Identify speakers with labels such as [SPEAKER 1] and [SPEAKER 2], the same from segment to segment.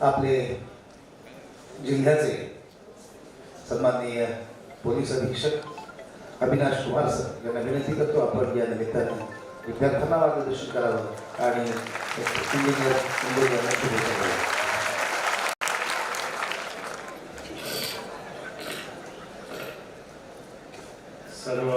[SPEAKER 1] आपले जिल्ह्याचे सन्माननीय पोलीस अधीक्षक अविनाश कुमार सर यांना विनंती करतो आपण या निमित्ताने विद्यार्थ्यांना मार्गदर्शन करावं आणि इंजिनियर मुंबई शुभेच्छा द्याव्या.
[SPEAKER 2] सर्व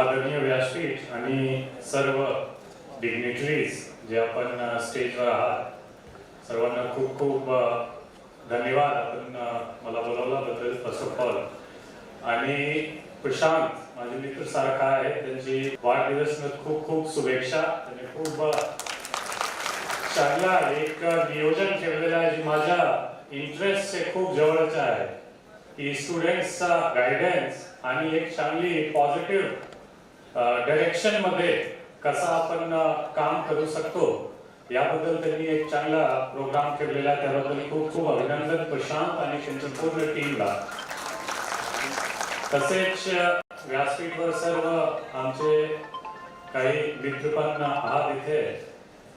[SPEAKER 2] आदरणीय व्यासपीठ आणि सर्व डिग्नेटरीज जे आपण uh, स्टेजवर आहात सर्वांना खूप खूप धन्यवाद. आपण मला बोलावल्याबद्दल फर्स्ट ऑफ ऑल आणि प्रशांत माझे मित्र सारखा आहे. त्यांची वाढदिवस खूप खूप शुभेच्छा. त्यांनी खूप चांगला एक नियोजन ठेवलेलं आहे. जे माझ्या इंटरेस्टचे खूप जवळचं आहे. की स्टुडंट्सचा गायडन्स आणि एक चांगली पॉझिटिव्ह डायरेक्शनमध्ये कसा आपण काम करू शकतो. याबद्दल त्यांनी एक चांगला प्रोग्राम ठेवलेला त्याबद्दल खूप खूप अभिनंदन. प्रशांत आणि त्यांच्या पूर्ण टीमला तसेच व्यासपीठवर सर्व आमचे काही मित्र आहात इथे.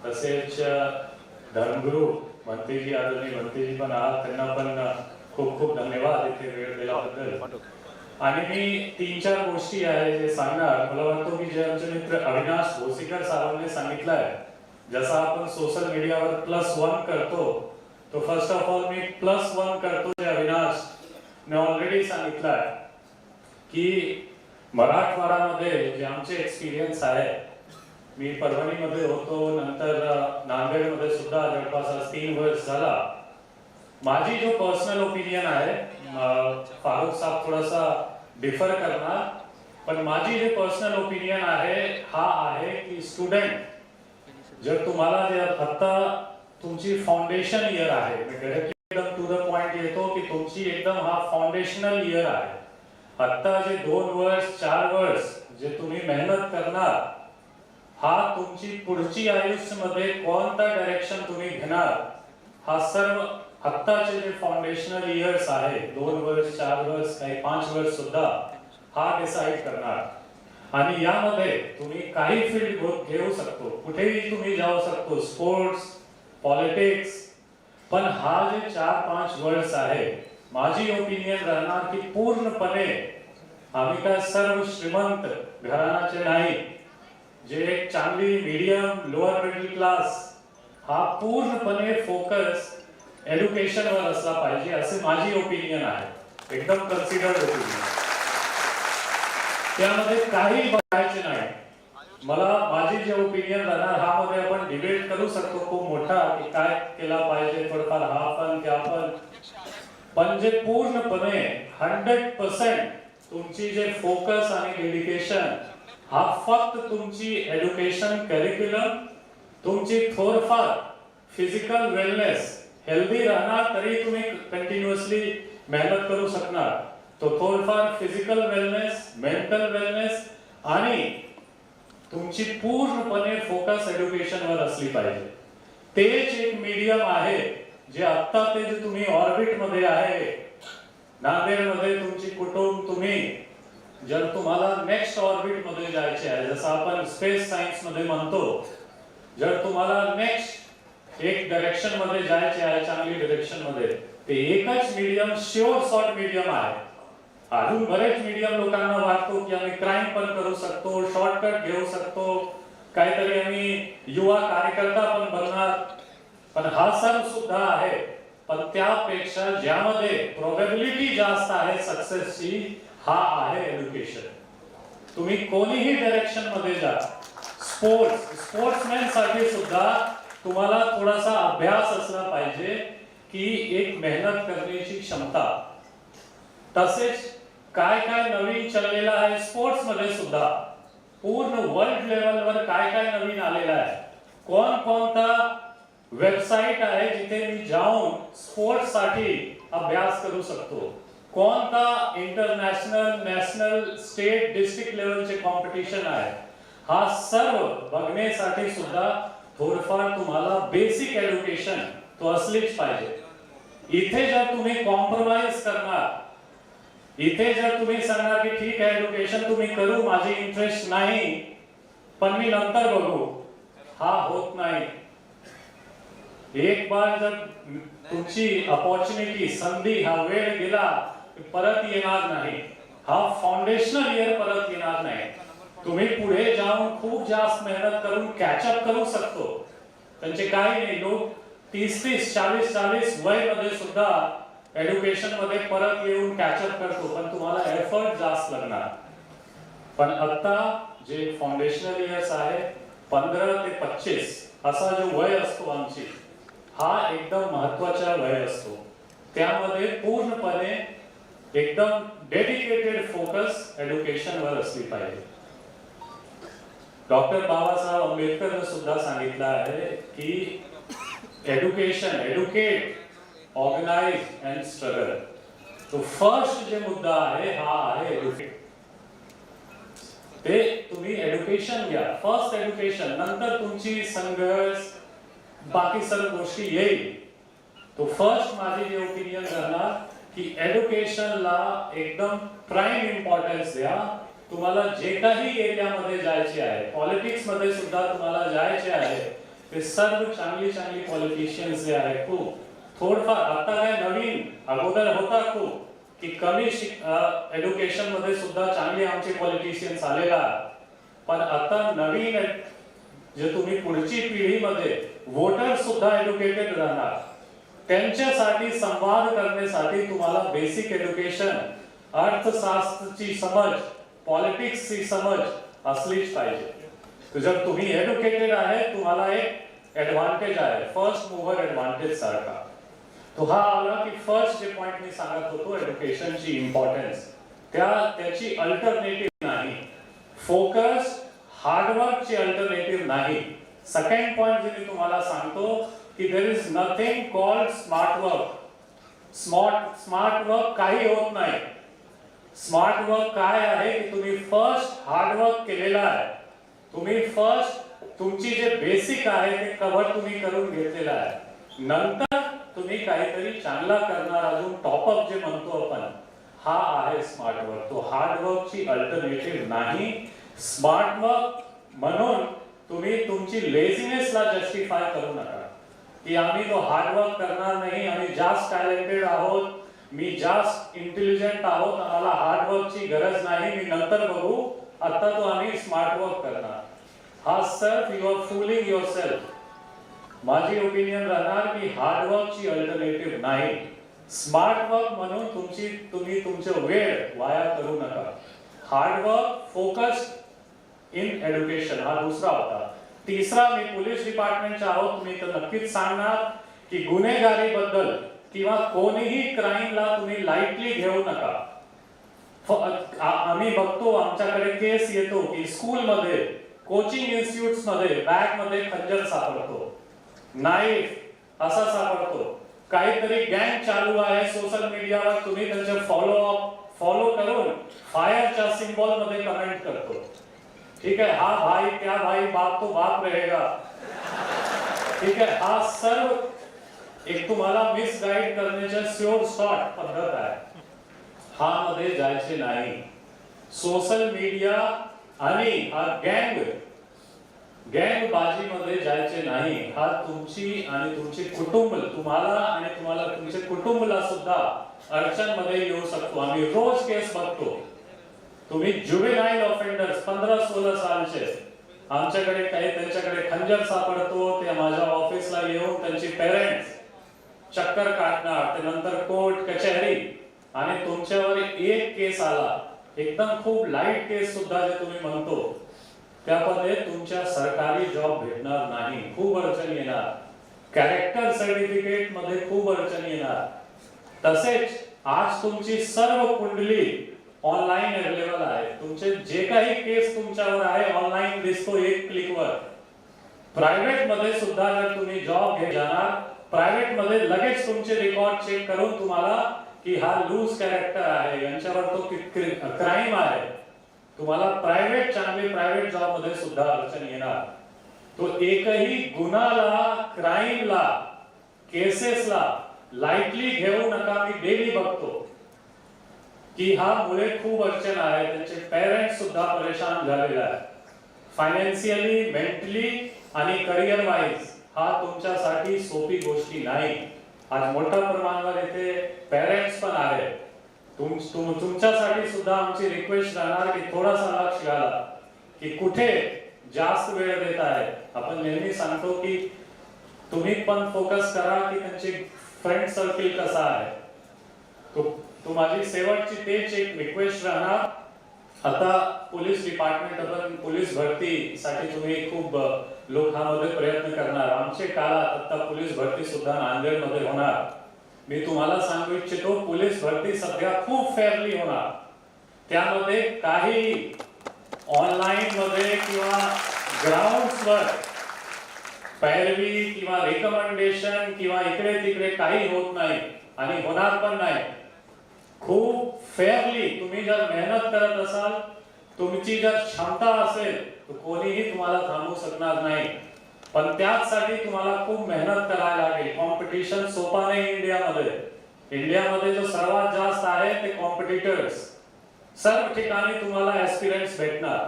[SPEAKER 2] तसेच धर्मगुरु मंत्रीजी आदरणीय मंत्रीजी पण आहात. त्यांना पण खूप खूप धन्यवाद इथे वेळ दिल्याबद्दल. आणि मी तीन चार गोष्टी आहे जे सांगणार. मला वाटतो की जे आमचे मित्र अविनाश भोसीकर साहेबांनी सांगितलं आहे जसं आपण सोशल मीडियावर प्लस वन करतो तो फर्स्ट ऑफ ऑल मी प्लस वन करतो अविनाश मी ऑलरेडी सांगितलं आहे की मराठवाडामध्ये जे आमचे एक्सपिरियन्स आहे मी परभणीमध्ये होतो नंतर नांदेडमध्ये सुद्धा जवळपास तीन वर्ष झाला. माझी जो पर्सनल ओपिनियन आहे फारुख साहेब थोडासा डिफर करणार पण माझी जे पर्सनल ओपिनियन आहे हा आहे की स्टुडंट जर तुम्हाला जे आता तुमची फाउंडेशन इयर आहे एकदम टू द पॉइंट येतो की तुमची एकदम हा फाउंडेशनल इयर आहे. आत्ता जे दोन वर्ष चार वर्ष जे तुम्ही मेहनत करणार हा तुमची पुढची आयुष्यामध्ये कोणता डायरेक्शन तुम्ही घेणार हा सर्व आत्ताचे जे फाउंडेशनल इयर्स आहे दोन वर्ष चार वर्ष काही पाच वर्ष सुद्धा हा डिसाईड करणार. आणि यामध्ये तुम्ही काही फील्ड घेऊ शकतो. कुठेही तुम्ही जाऊ शकतो. स्पोर्ट्स पॉलिटिक्स पण हा जे चार पाच वर्ष आहे माझी ओपिनियन राहणार की पूर्णपणे आम्ही काय सर्व श्रीमंत घराण्याचे नाही. जे एक चांगली मीडियम लोअर मिडल क्लास हा पूर्णपणे फोकस एज्युकेशनवर असला पाहिजे असे माझी ओपिनियन आहे. एकदम कन्सिडर्ड ओपिनियन त्यामध्ये काही बघायचे नाही. मला माझी जे ओपिनियन राहणार हा मध्ये आपण डिबेट करू शकतो. खूप मोठा की काय केला पाहिजे थोडंफार हा पण त्या पण. पण जे पूर्णपणे हंड्रेड पर्सेंट तुमची जे फोकस आणि डेडिकेशन हा फक्त तुमची एज्युकेशन करिक्युलम तुमची थोडंफार फिजिकल वेलनेस हेल्दी राहणार तरी तुम्ही कंटिन्युअसली मेहनत करू शकणार. तो थोडफार फिजिकल वेलनेस मेंटल वेलनेस आणि तुमची पूर्णपणे फोकस एज्युकेशनवर असली पाहिजे. तेच एक मीडियम आहे जे आता ते जे तुम्ही ऑर्बिटमध्ये आहे नांदेडमध्ये तुमची कुटुंब तुम्ही जर तुम्हाला नेक्स्ट ऑर्बिटमध्ये जायचे आहे जसं आपण स्पेस सायन्समध्ये म्हणतो जर तुम्हाला नेक्स्ट एक डायरेक्शनमध्ये जायचे आहे चांगली डायरेक्शनमध्ये ते एकच मीडियम शुअर शॉर्ट मीडियम आहे. अजून बरेच मीडियम लोकांना वाटतो की आम्ही क्राईम पण करू शकतो शॉर्टकट घेऊ शकतो. काहीतरी आम्ही युवा कार्यकर्ता पण बनणार. पण हा सण सुद्धा आहे. पण त्यापेक्षा ज्यामध्ये प्रोबेबिलिटी जास्त आहे सक्सेसची हा आहे एज्युकेशन तुम्ही कोणीही डायरेक्शनमध्ये जा. स्पोर्ट्स स्पोर्ट्समॅनसाठी सुद्धा तुम्हाला थोडासा अभ्यास असला पाहिजे की एक मेहनत करण्याची क्षमता. तसेच काय काय नवीन चाललेलं आहे स्पोर्ट्समध्ये सुद्धा. पूर्ण वर्ल्ड लेवलवर काय काय नवीन आलेलं आहे. कोण कोणता वेबसाईट आहे जिथे मी जाऊन स्पोर्ट्ससाठी अभ्यास करू शकतो? कोणता इंटरनॅशनल नॅशनल स्टेट डिस्ट्रिक्ट लेवलचे कॉम्पिटिशन आहे? हा सर्व बघण्यासाठी सुद्धा थोडंफार तुम्हाला बेसिक एज्युकेशन तो असलीच पाहिजे. इथे जर तुम्ही कॉम्प्रोमाइज करणार इथे जर तुम्ही सांगणार की ठीक आहे एज्युकेशन तुम्ही करू माझी इंटरेस्ट नाही पण मी नंतर बघू. हा होत नाही. एक बार जर तुमची अपॉर्च्युनिटी संधी हा वेळ गेला परत येणार नाही. हा फाउंडेशनल इयर परत येणार नाही. तुम्ही पुढे जाऊन खूप जास्त मेहनत करून कॅचअप करू शकतो. त्यांचे काही नाही लोक तीस तीस चाळीस चाळीस वयमध्ये सुद्धा एज्युकेशनमध्ये परत येऊन कॅचअप करतो पण तुम्हाला एफर्ट जास्त लागणार. पण आता जे फाउंडेशनल इयर्स आहे पंधरा ते पच्चीस असा जो वय असतो आमची हा एकदम महत्त्वाचा वय असतो. त्यामध्ये पूर्णपणे एकदम डेडिकेटेड फोकस एज्युकेशनवर असली पाहिजे. डॉक्टर बाबासाहेब आंबेडकर सुद्धा सांगितलं आहे की education educate organise and struggle तो फर्स्ट जे मुद्दा आहे हा आहे एज्युकेट ते तुम्ही एज्युकेशन घ्या. फर्स्ट एज्युकेशन नंतर तुमची संघर्ष बाकी सर्व गोष्टी येईल. तो फर्स्ट माझी जे ओपिनियन राहणार की एज्युकेशनला एकदम प्राईम इम्पॉर्टन्स द्या. तुम्हाला जे काही एरियामध्ये जायचे आहे पॉलिटिक्समध्ये सुद्धा तुम्हाला जायचे आहे ते सर्व चांगली चांगली पॉलिटिशियन्स जे आहे खूप थोडंफार आता काय नवीन अगोदर होता खूप की कमी एज्युकेशनमध्ये सुद्धा चांगले आमचे पॉलिटिशियन्स आलेला. पण आता नवीन जे तुम्ही पुढची पिढीमध्ये वोटर सुद्धा एज्युकेटेड राहणार. त्यांच्यासाठी संवाद करण्यासाठी तुम्हाला बेसिक एज्युकेशन अर्थशास्त्राची समज पॉलिटिक्सची समज असलीच पाहिजे. जर तुम्ही एज्युकेटेड आहे तुम्हाला एक ऍडव्हान्टेज आहे. फर्स्ट मुव्हर ऍडव्हान्टेज सारखा. तो हा आला की फर्स्ट जे पॉइंट मी सांगत होतो एज्युकेशनची इम्पॉर्टन्स त्या त्याची अल्टरनेटिव्ह नाही. फोकस हार्डवर्कची अल्टरनेटिव्ह नाही. सेकंड पॉइंट जे मी तुम्हाला सांगतो की there is nothing called smart work smart smart work काही होत नाही. स्मार्ट वर्क काय आहे की तुम्ही फर्स्ट हार्डवर्क केलेला आहे. तुम्ही फर्स्ट तुमची जे बेसिक आहे ते कव्हर तुम्ही करून घेतलेलं आहे. नंतर तुम्ही काहीतरी चांगला करणार अजून टॉपअप जे म्हणतो आपण हा आहे स्मार्ट वर्क तो हार्ड वर्कची अल्टरनेटिव्ह नाही. स्मार्ट वर्क म्हणून तुम्ही तुमची लेझिनेसला जस्टिफाय करू नका. की आम्ही तो हार्डवर्क करणार नाही आम्ही जास्त टॅलेंटेड आहोत मी जास्त इंटेलिजंट आहोत आम्हाला हार्डवर्कची गरज नाही मी नंतर बघू. आता तो आम्ही स्मार्ट वर्क करणार. हा self your fooling yourself माझी ओपिनियन राहणार की हार्डवर्कची अल्टरनेटिव्ह नाही. स्मार्ट वर्क म्हणून तुमची तुम्ही तुमचं वेळ वाया करू नका. हार्डवर्क फोकस इन एज्युकेशन हा दुसरा होता. तिसरा मी पोलीस डिपार्टमेंटच्या आहोत मी तर नक्कीच सांगणार की गुन्हेगारी बद्दल किंवा कोणीही क्राईमला तुम्ही लाईटली घेऊ नका. फ- आम्ही बघतो आमच्याकडे केस येतो की स्कूलमध्ये कोचिंग इन्स्टिट्यूटमध्ये बॅगमध्ये खंजर सापडतो. नाईफ असा सापडतो. काहीतरी गँग चालू आहे सोशल मीडियावर तुम्ही त्यांचे फॉलोअप फॉलो करून फायरच्या सिम्बॉलमध्ये कमेंट करतो. ठीक आहे? हा भाई क्या भाई बाप तो बाप रहेगा. ठीक आहे? हा सर्व एक तुम्हाला मिसगाईड करण्याच्या स्योर शॉर्ट पद्धत आहे. हा मध्ये जायचे नाही. सोशल मीडिया आणि हा गँग गँगबाजीमध्ये जायचे नाही. हा तुमची आणि तुमचे कुटुंब तुम्हाला आणि तुम्हाला तुमचे कुटुंबला सुद्धा अडचणमध्ये येऊ शकतो. आम्ही रोज केस बघतो. तुम्ही ज्युबिनाईल ऑफेंडर्स पंधरा सोळा सालचे. आमच्याकडे काही त्यांच्याकडे खंजर सापडतो ते माझ्या ऑफिसला येऊन त्यांची पेरेंट्स चक्कर काढणार. ते नंतर कोर्ट कचेरी आणि तुमच्यावर एक केस आला. एकदम खूप लाइट केस सुद्धा जे तुम्ही म्हणतो त्यामध्ये तुमच्या सरकारी जॉब भेटणार नाही. खूप अडचण येणार. कॅरेक्टर सर्टिफिकेटमध्ये खूप अडचण येणार. तसेच आज तुमची सर्व कुंडली ऑनलाईन अवेलेबल आहे तुमचे जे काही केस तुमच्यावर आहे ऑनलाईन दिसतो एक क्लिकवर प्रायव्हेटमध्ये सुद्धा जर तुम्ही जॉब घेत जाणार प्रायव्हेटमध्ये लगेच तुमचे रेकॉर्ड चेक करून तुम्हाला की हा लूज कॅरेक्टर आहे. यांच्यावर तो क्राईम आहे. तुम्हाला प्रायव्हेट चांगले प्रायव्हेट जॉबमध्ये सुद्धा अडचण येणार. तो एकही गुन्हाला क्राईमला केसेसला लाईटली घेऊ नका मी डेली बघतो. की हा मुले खूप अडचण आहे त्यांचे पेरेंट्स सुद्धा परेशान झालेले आहे फायनान्शियली मेंटली आणि करिअर वाईज हा तुमच्यासाठी सोपी गोष्टी नाही. आज मोठ्या प्रमाणावर इथे पेरेंट्स पण आहेत. तुम तुम- तुमच्यासाठी सुद्धा आमची रिक्वेस्ट राहणार की थोडासा लक्ष घाला. की कुठे जास्त वेळ देत आहे? आपण नेहमी सांगतो की तुम्ही पण फोकस करा की त्यांची फ्रेंड सर्कल कसा आहे. तो तो माझी शेवटची तेच एक रिक्वेस्ट राहणार. आता पोलीस डिपार्टमेंट आपण पोलीस भरतीसाठी तुम्ही खूप लोकांमध्ये प्रयत्न करणार. आमचे काळात आता पोलीस भरती सुद्धा नांदेडमध्ये होणार. मी तुम्हाला सांगू इच्छितो पोलीस भरती सध्या खूप फेअरली होणार. त्यामध्ये काही ऑनलाईन मध्ये किंवा ग्राउंडवर पैरवी किंवा रिकमेंडेशन किंवा इकडे तिकडे काही होत नाही आणि होणार पण नाही. खूप फेअरली तुम्ही जर मेहनत करत असाल तुमची जर क्षमता असेल तर कोणीही तुम्हाला थांबवू शकणार नाही. पण त्याचसाठी तुम्हाला खूप मेहनत करायला लागेल. कॉम्पिटिशन सोपा नाही इंडियामध्ये. इंडियामध्ये जो सर्वात जास्त आहे ते कॉम्पिटिटर्स सर्व ठिकाणी तुम्हाला एस्पिरंट्स भेटणार.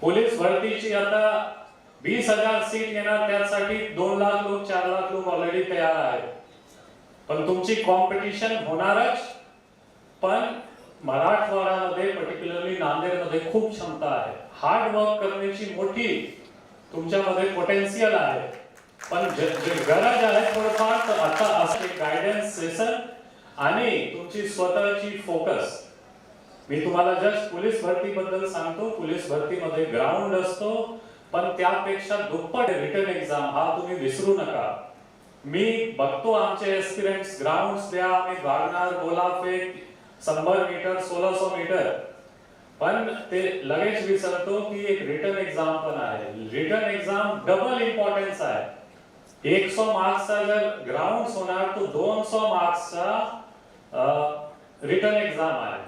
[SPEAKER 2] पोलीस भरतीची आता वीस हजार सीट येणार त्यासाठी दोन लाख लोक चार लाख लोक ऑलरेडी तयार आहेत. पण तुमची कॉम्पिटिशन होणारच. पण मराठवाड्यामध्ये पर्टिक्युलरली नांदेडमध्ये खूप क्षमता आहे. हार्ड वर्क करण्याची मोठी तुमच्यामध्ये पोटेन्शियल आहे. पण जे गरज आहे थोडंफार तर आता असं गायडन्स सेशन आणि तुमची स्वतःची फोकस मी तुम्हाला जस्ट पोलीस भरती बद्दल सांगतो. पोलीस भरतीमध्ये ग्राउंड असतो पण त्यापेक्षा दुप्पट रिटर्न एक्झाम हा तुम्ही विसरू नका. मी बघतो आमचे एस्पिरंट्स ग्राउंड द्या आम्ही भागणार गोलाफेक शंभर मीटर सोळाशे मीटर पण ते लगेच विसरतो की एक रिटर्न एक्झाम पण आहे. रिटर्न एक्झाम डबल इम्पॉर्टन्स आहे. एक सौ मार्क्सचा जर ग्राउंड होणार तो दोन सौ मार्क्सचा रिटर्न एक्झाम आहे.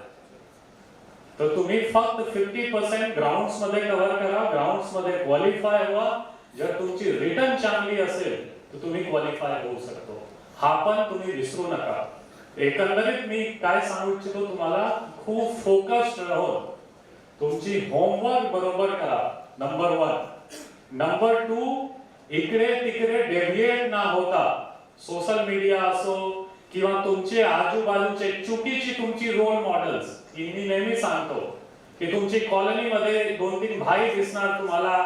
[SPEAKER 2] तर तुम्ही फक्त फिफ्टी पर्सेंट ग्राउंडमध्ये कव्हर करा. ग्राउंडमध्ये क्वालिफाय व्हा. जर तुमची रिटर्न चांगली असेल तर तुम्ही क्वालिफाय होऊ शकतो. हा पण तुम्ही विसरू नका. एकंदरीत मी काय सांगू इच्छितो तुम्हाला? खूप फोकस्ड राहून तुमची होमवर्क बरोबर करा. नंबर वन नंबर टू इकडे तिकडे डेव्हिएट ना होता. सोशल मीडिया असो किंवा तुमचे आजूबाजूचे चुकीची तुमची रोल मॉडेल्स मी नेहमी सांगतो की तुमची कॉलनीमध्ये दोन तीन भाई दिसणार तुम्हाला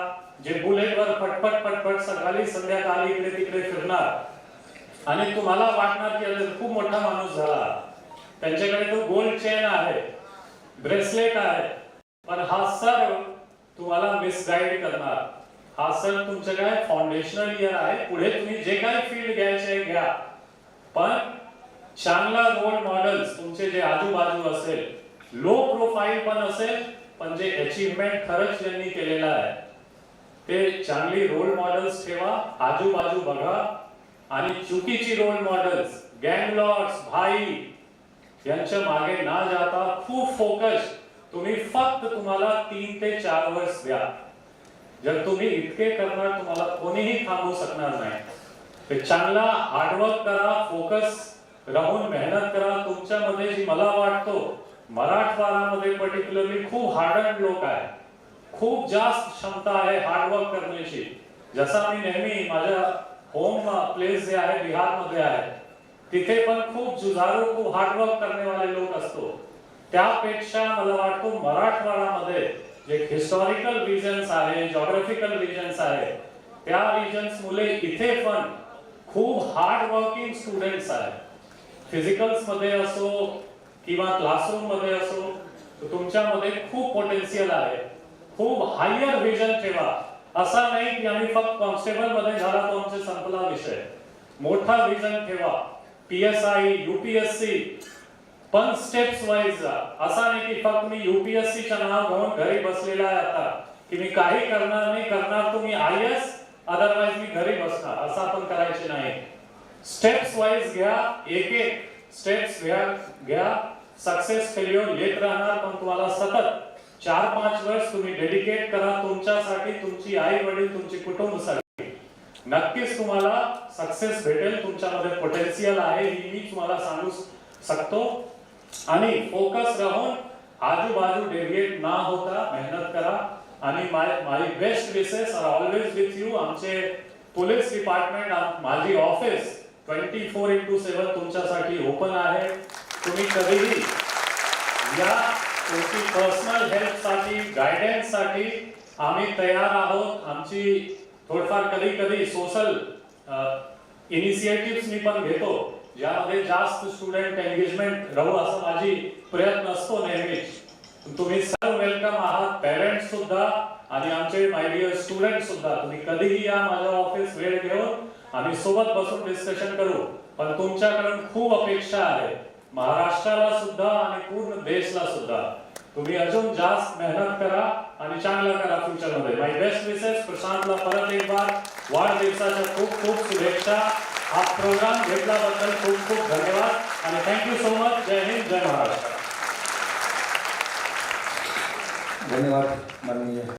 [SPEAKER 2] जे बुलेटवर फटफट फटफट सकाळी संध्याकाळी इकडे तिकडे फिरणार. आणि तुम्हाला वाटणार की अरे खूप मोठा माणूस झाला. त्यांच्याकडे तो गोल्ड चेन आहे. ब्रेसलेट आहे. पण हा सर्व तुम्हाला मिसगाईड करणार. हा सर तुमचं काय फाउंडेशनल इयर आहे. पुढे तुम्ही जे काही फील्ड घ्यायचे घ्या. पण चांगला रोल मॉडेल्स तुमचे जे आजूबाजू असेल लो प्रोफाईल पण असेल पण जे अचीवमेंट खरंच ज्यांनी केलेलं आहे ते चांगली रोल मॉडेल्स ठेवा आजूबाजू बघा. आणि चुकीची रोल मॉडेल्स गँगलॉर्ड्स भाई यांच्या मागे ना जाता खूप फोकस तुम्ही फक्त तुम्हाला तीन ते चार वर्ष द्या. जर तुम्ही इतके करणार तुम्हाला कोणीही थांबवू शकणार नाही. ते चांगला हार्डवर्क करा फोकस राहून मेहनत करा. तुमच्यामध्ये जी मला वाटतो मराठवाड्यामध्ये पर्टिक्युलरली खूप हार्डन लोक आहे खूप जास्त क्षमता आहे हार्डवर्क करण्याची. जसा मी नेहमी माझ्या होम प्लेस जे आहे बिहारमध्ये आहे तिथे पण खूप जुझारू खूप हार्डवर्क वाले लोक असतो. त्यापेक्षा मला वाटतो मराठवाड्यामध्ये जे हिस्टॉरिकल रिजन्स आहे जॉग्राफिकल रिजन्स आहे त्या रिजन्स मुले इथे पण खूप हार्ड वर्किंग स्टुडंट्स आहेत. फिजिकल्समध्ये असो किंवा क्लासरूममध्ये असो तुमच्यामध्ये खूप पोटेन्शियल आहे. खूप हायर विजन ठेवा. असा नाही की आम्ही फक्त कॉन्स्टेबलमध्ये झाला तो आमचे संपला विषय. मोठा विजन ठेवा. पीएसआय युपीएससी पण स्टेप्स वाईज जा असा नाही की फक्त मी युपीएससी च्या नाव घेऊन घरी बसलेला आहे आता की मी काही करणार नाही करणार तुम्ही आय एस अदरवाइज मी घरी बसणार असं आपण करायचे नाही. स्टेप्स वाईज घ्या एक एक स्टेप्स घ्या घ्या. सक्सेस फेल्युअर येत राहणार पण तुम्हाला सतत चार पाच वर्ष तुम्ही डेडिकेट करा तुमच्यासाठी तुमची आई वडील तुमची कुटुंबासाठी. नक्कीच तुम्हाला सक्सेस भेटेल तुमच्यामध्ये पोटेन्शियल आहे ही मी तुम्हाला सांगू शकतो. आणि फोकस राहून आजूबाजू डेव्हिएट ना होता मेहनत करा. आणि my my best wishes are always with you आमचे पोलीस डिपार्टमेंट माझी office twenty four into seven तुमच्यासाठी ओपन आहे. तुम्ही कधीही या तुमची पर्सनल हेल्थसाठी गायडन्ससाठी आम्ही तयार आहोत. आमची थोडंफार कधी कधी सोशल इनिशिएटिव्ह मी पण घेतो. यामध्ये जास्त स्टुडंट एंगेजमेंट राहू असं माझी प्रयत्न असतो नेहमीच. तुम्ही सर्व वेलकम आहात. पेरेंट्स सुद्धा आणि आमचे माय डिअर स्टुडंट सुद्धा. तुम्ही कधीही या माझ्या ऑफिस वेळ घेऊन आम्ही सोबत बसून डिस्कशन करू. पण तुमच्याकडून खूप अपेक्षा आहे. महाराष्ट्राला सुद्धा आणि पूर्ण देशला सुद्धा. तुम्ही अजून जास्त मेहनत करा आणि चांगला करा फ्युचर माय बेस्ट विशेष प्रशांतला परत एक बार वाढदिवसाच्या खूप खूप शुभेच्छा. हा प्रोग्राम घेतल्याबद्दल खूप खूप धन्यवाद आणि थँक्यू सो मच जय हिंद जय महाराष्ट्र.
[SPEAKER 1] धन्यवाद माननीय.